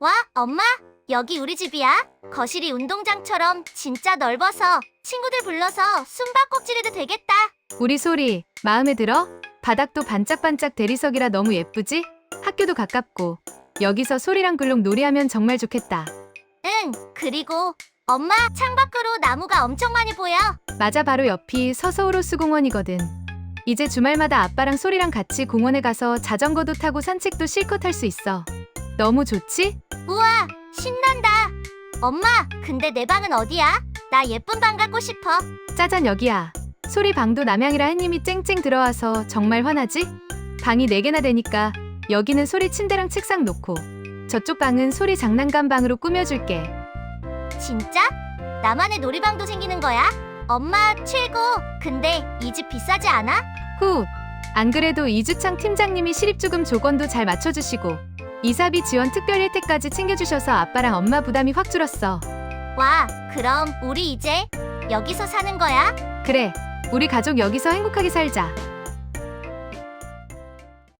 와, 엄마, 여기 우리 집이야. 거실이 운동장처럼 진짜 넓어서 친구들 불러서 숨바꼭질해도 되겠다. 우리 소리 마음에 들어? 바닥도 반짝반짝 대리석이라 너무 예쁘지? 학교도 가깝고 여기서 소리랑 글록 놀이하면 정말 좋겠다. 응, 그리고 엄마 창밖으로 나무가 엄청 많이 보여. 맞아 바로 옆이 서서우로 수공원이거든. 이제 주말마다 아빠랑 소리랑 같이 공원에 가서 자전거도 타고 산책도 실컷 할 수 있어. 너무 좋지? 우와, 신난다. 엄마, 근데 내 방은 어디야? 나 예쁜 방 갖고 싶어. 짜잔 여기야. 소리 방도 남양이라 햇님이 쨍쨍 들어와서 정말 화나지? 방이 4개나 되니까 여기는 소리 침대랑 책상 놓고 저쪽 방은 소리 장난감 방으로 꾸며줄게. 진짜? 나만의 놀이방도 생기는 거야? 엄마 최고. 근데 이 집 비싸지 않아? 후! 안 그래도 이주창 팀장님이 실입주금 조건도 잘 맞춰주시고 이사비 지원 특별 혜택까지 챙겨주셔서 아빠랑 엄마 부담이 확 줄었어. 와, 그럼 우리 이제 여기서 사는 거야? 그래, 우리 가족 여기서 행복하게 살자.